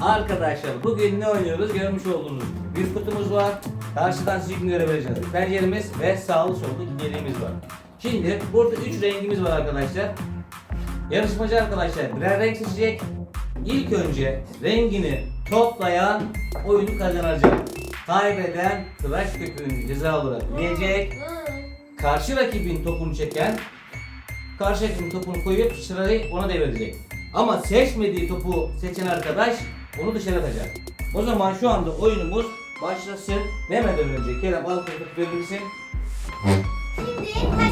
Arkadaşlar bugün ne oynuyoruz görmüş olduğunuz bir kutumuz var. Karşıdan sizi görebileceğiniz bir penceremiz ve sağlı sollu iki deliğimiz var. Şimdi burada üç rengimiz var arkadaşlar. Yarışmacı arkadaşlar birer renk seçecek. İlk önce rengini toplayan oyunu kazanacak. Kaybeden tıraş köpüğünü ceza olarak yiyecek. Karşı rakibin topunu çeken karşı rakibin topunu koyup sırayı ona devredecek. Ama seçmediği topu seçen arkadaş onu dışarı atacak. O zaman şu anda oyunumuz başlasın. Demeden önce Kerem al topu verir misin?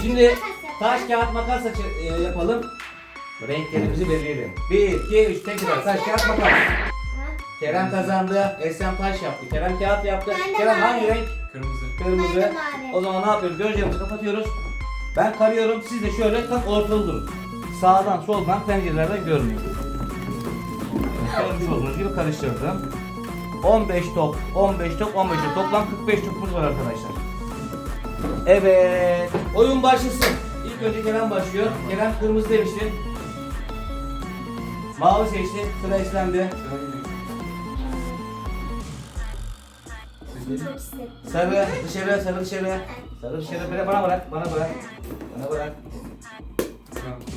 Şimdi taş kağıt makas açı- e, yapalım. Renklerimizi belirleyelim. 1, 2, 3 tekrar taş kağıt makas. Kerem kazandı. Esem taş yaptı. Kerem kağıt yaptı. Ben de Kerem mavi. hangi renk? Kırmızı. Kırmızı. Ben de mavi. O zaman ne yapıyoruz? Gözlerimizi kapatıyoruz. Ben karıyorum. Siz de şöyle tam ortalı durun. Sağdan soldan pencerelerden görmüyor. Görmüş olduğunuz gibi karıştırdım. 15 top, 15 top, 15 top. Toplam 45 topumuz var arkadaşlar. Evet. Oyun başlasın. İlk önce Kerem başlıyor. Kerem kırmızı demişti. Mavi seçti. Sıra istedim. Sarı dışarı, sarı dışarı. Sarı dışarı. Bana bırak, bana bırak. Bana bırak.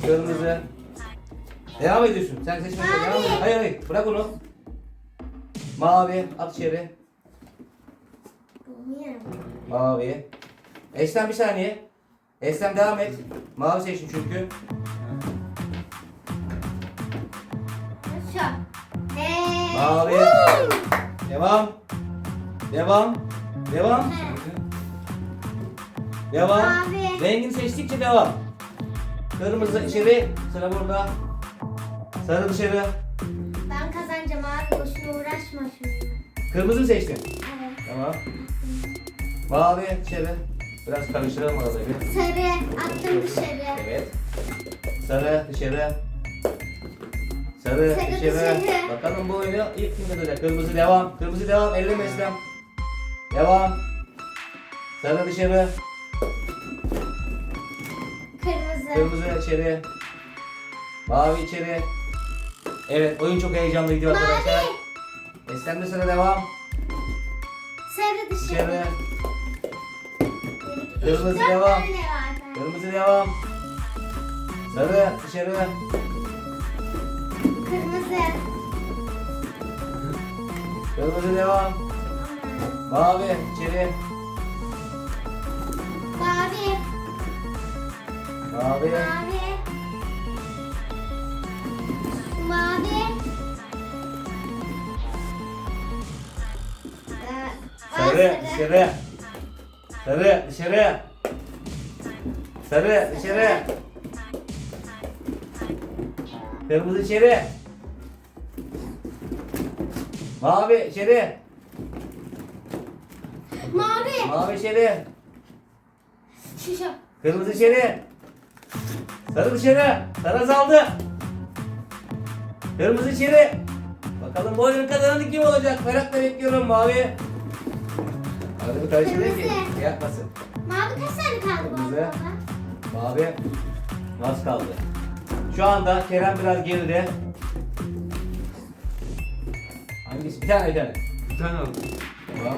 Kırmızı. Devam ediyorsun. Sen seçmeye devam et. Hayır hayır. Bırak onu. Mavi. At içeri. Mavi. Eslem bir saniye. Eslem devam et. Mavi seçtin çünkü. Şu. Mavi. Devam. Devam. Devam. Devam. Mavi. Rengini seçtikçe devam. Kırmızı içeri. Sıra burada. Sarı dışarı. Ben kazanacağım abi. Boşuna uğraşma şununla. Kırmızı mı seçtin? Evet. Tamam. Mavi dışarı. Biraz karıştıralım arada bir. Sarı. Attım dışarı. Evet. Sarı dışarı. Sarı, Sarı dışarı. dışarı. Bakalım bu oyunu ilk kim kazanacak? Kırmızı devam. Kırmızı devam. Elleme İslam. Devam. Sarı dışarı. Kırmızı. Kırmızı içeri. Mavi içeri. Evet oyun çok heyecanlı gidiyor arkadaşlar. Mavi. Eslem'de sıra devam. Sarı dışarı. Kırmızı dört devam. tane var. Kırmızı devam. Sarı dışarı. Kırmızı. Kırmızı devam. Mavi içeri. Mavi. Mavi. Mavi. Mavi. Sarı dışarı. Sarı dışarı. Sarı dışarı. Kırmızı içeri. Mavi içeri. Mavi. Mavi içeri. Şu. Kırmızı içeri. Sarı dışarı. Sarı azaldı. Kırmızı içeri. Bakalım bu oyunun kazananı kim olacak? Merakla bekliyorum mavi. Arada bir karıştırıyor ki. Kırmızı. Şey yapmasın. Mavi kaç tane kaldı bu Kırmızı. arada? Mavi. Az kaldı. Şu anda Kerem biraz geride. Hangisi? Bir tane bir tane. Bir tane aldım. Tamam.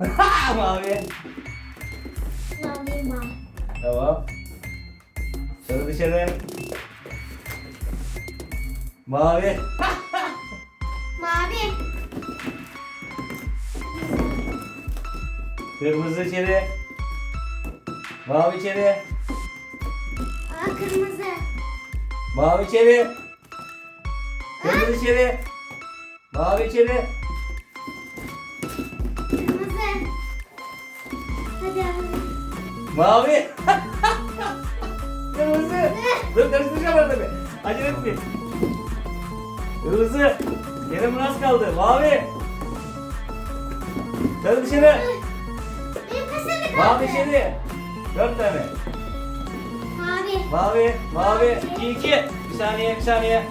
mavi. Alayım ben. Tamam. Sarı dışarı. Mavi. Mavi. Kırmızı içeri. Mavi içeri. Aa kırmızı. Mavi içeri. Kırmızı içeri. Mavi içeri. Kırmızı. Hadi abi. Mavi. Kırmızı. Dur karıştıracağım arada bir. Acele etmeyin. Kırmızı. Kerem az kaldı. Mavi. Sarı dışarı. Mavi içeri. Dört tane. Mavi. Mavi. Mavi. İki iki. Bir saniye bir saniye.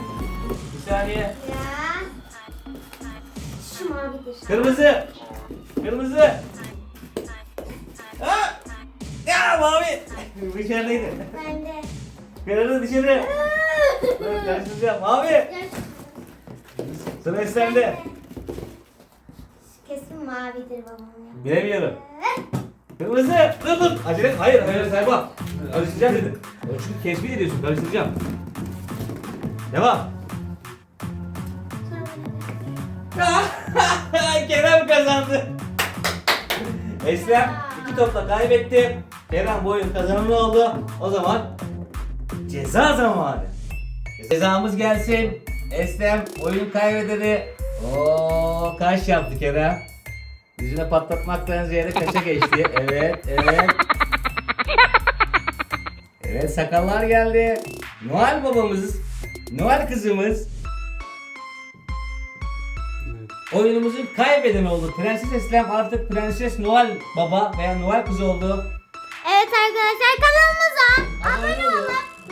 Bir saniye. Şu mavidir. Kırmızı. Kırmızı. Ha! Ya mavi. Dışarıdaydı. Ben de. Kırmızı dışarı. Dur, Karıştıracağım. Abi sıra Eslem'de. Kesin mavidir babam ya. Bilemiyorum. Kırmızı. Dur dur. Acele. Hayır hayır saymam. Karıştıracağım dedim. Çünkü tespit ediyorsun. Karıştıracağım. Devam. Kerem kazandı. Eslem iki topla kaybetti. Kerem bu oyun kazananı oldu. O zaman ceza zamanı. Cezamız gelsin. Eslem oyun kaybedeni. Oo kaş yaptı Kerem. Yüzüne patlatmaktan ziyade kaşa geçti. Evet, evet. Evet sakallar geldi. Noel babamız, Noel kızımız oyunumuzun kaybedeni oldu. Prenses Eslem artık Prenses Noel baba veya Noel kızı oldu. Evet arkadaşlar kanalımıza Abone olun,